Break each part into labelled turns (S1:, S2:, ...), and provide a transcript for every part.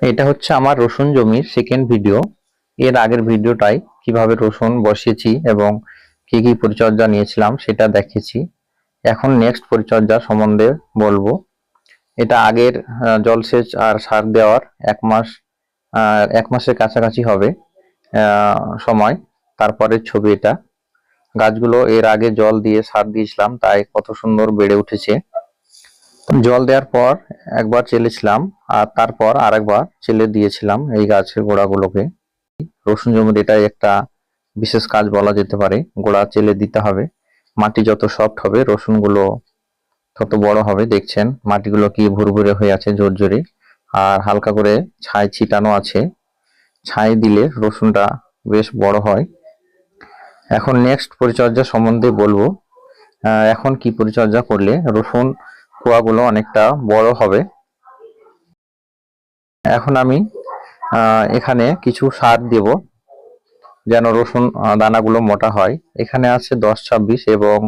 S1: এটা হচ্ছে আমার রসুন জমির সেকেন্ড ভিডিও এর আগের ভিডিওটাই কীভাবে রসুন বসিয়েছি এবং কি কি পরিচর্যা নিয়েছিলাম সেটা দেখেছি। এখন নেক্সট পরিচর্যা সম্বন্ধে বলব। এটা আগের জলসেচ আর সার দেওয়ার এক মাস এক মাসের কাছাকাছি হবে সময়। তারপরের ছবি এটা। গাছগুলো এর আগে জল দিয়ে সার দিয়েছিলাম, তাই কত সুন্দর বেড়ে উঠেছে। জল দেওয়ার পর একবার চেলেছিলাম আর তারপর আরেকবার চেলে দিয়েছিলাম এই গাছের গোড়াগুলোকে। রসুন জমির এটাই একটা বিশেষ কাজ বলা যেতে পারে, গোড়া চেলে দিতে হবে। মাটি যত সফট হবে, রসুনগুলো তত বড় হবে, দেখছেন? মাটিগুলো কি ভুরভুরে হয়ে আছে, জোর জোরে। আর হালকা করে ছাই ছিটানো আছে। ছাই দিলে রসুনটা বেশ বড় হয়। এখন নেক্সট পরিচর্যা সম্বন্ধে বলব। এখন কি পরিচর্যা করলে? রসুন কোয়াগুলো অনেকটা বড় হবে। এখন আমি এখানে কিছু সার দেব, যেন রসুন দানাগুলো মোটা হয়। এখানে আছে দশ ছাব্বিশ এবং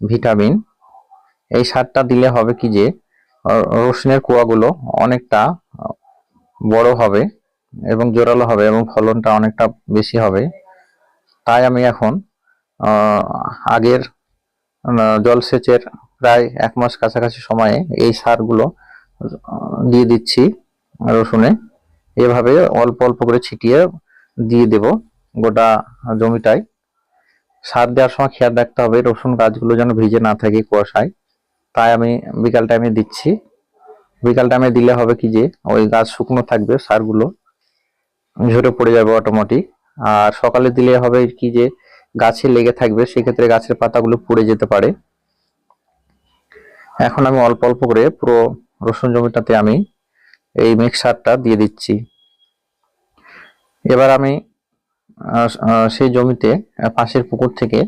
S1: ভিটামিন। এই সারটা দিলে হবে কি যে রসুনের কুয়াগুলো অনেকটা বড় হবে এবং জোরালো হবে এবং ফলনটা অনেকটা বেশি হবে। তাই আমি এখন আগের জলসেচের প্রায় এক মাস কাছাকাছি সময়ে এই সারগুলো দিয়ে দিচ্ছি রসুনে। এভাবে অল্প অল্প করে ছিটিয়ে দিয়ে দেব গোটা জমিটায়। সার দেওয়ার সময় খেয়াল রাখতে হবে রসুন গাছগুলো যেন ভিজে না থাকে কুয়াশায়। তাই আমি বিকাল টাইমে দিচ্ছি। বিকাল টাইমে দিলে হবে কি যে, ওই গাছ শুকনো থাকবে সারগুলো, ঝরে পড়ে যাবে অটোমেটিক আর সকালে দিলে হবে কি যে গাছে লেগে থাকবে, সেক্ষেত্রে গাছের পাতাগুলো পুড়ে যেতে পারে। এখন আমি অল্প অল্প করে পুরো রসুন জমিটাতে আমি এই মিক্সারটা দিয়ে দিচ্ছি। এবার আমি সেই জমিতে পাশের পুকুর থেকে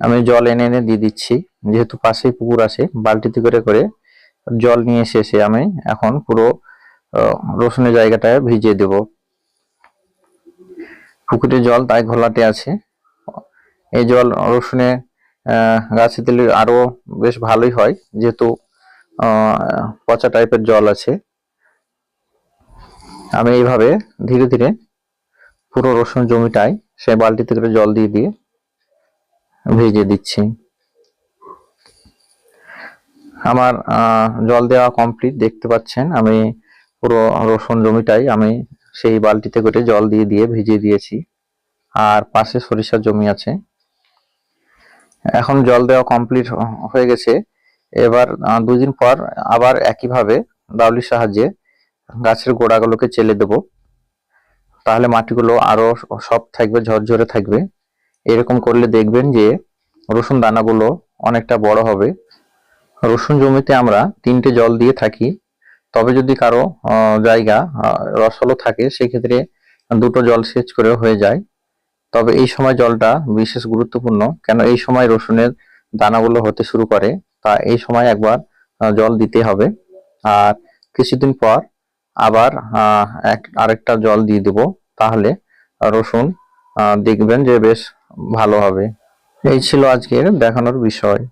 S1: আমি জল এনে এনে দিয়ে দিচ্ছি। যেহেতু পাশেই পুকুর আছে, বালতিতে করে করে জল নিয়ে এসে এসে আমি এখন পুরো রসুনের জায়গাটায় ভিজিয়ে দেব। পুকুরের জল তাই ঘোলাটে আছে। এই জল রসুনে গাছে দিলে আরও বেশ ভালোই হয়, যেহেতু পচা টাইপের জল আছে। আমি এইভাবে ধীরে ধীরে পুরো রসুন জমিটায় সেই বালতিতে করে জল দিয়ে দিয়ে ভিজিয়ে দিচ্ছি। আমার জল দেওয়া কমপ্লিট দেখতে পাচ্ছেন, আমি পুরো রসুন জমিটাই আমি সেই বালতিতে করে জল দিয়ে দিয়ে ভিজিয়ে দিয়েছি। আর পাশে সরিষার জমি আছে। এখন জল দেওয়া কমপ্লিট হয়ে গেছে। এবার আহ, দুই দিন পর আবার একইভাবে দাউলির সাহায্যে গাছের গোড়াগুলোকে চেলে দেব। তাহলে মাটিগুলো আরও সব থাকবে ঝরঝরে থাকবে। এরকম করলে দেখবেন যে রসুন দানাগুলো অনেকটা বড় হবে। রসুন জমিতে আমরা তিনটে জল দিয়ে থাকি। তবে যদি কারও জায়গা রসলো থাকে সেক্ষেত্রে দুটো জল সেচ করে হয়ে যায়। তবে এই সময় জলটা বিশেষ গুরুত্বপূর্ণ। কেন এই সময় রসুনের দানাগুলো হতে শুরু করে, তা এই সময় একবার জল দিতে হবে। আর কিছুদিন পর আবার এক, আরেকটা জল দিয়ে দেব। তাহলে রসুন দেখবেন যে বেশ ভালো হবে। এই ছিল আজকের দেখানোর বিষয়।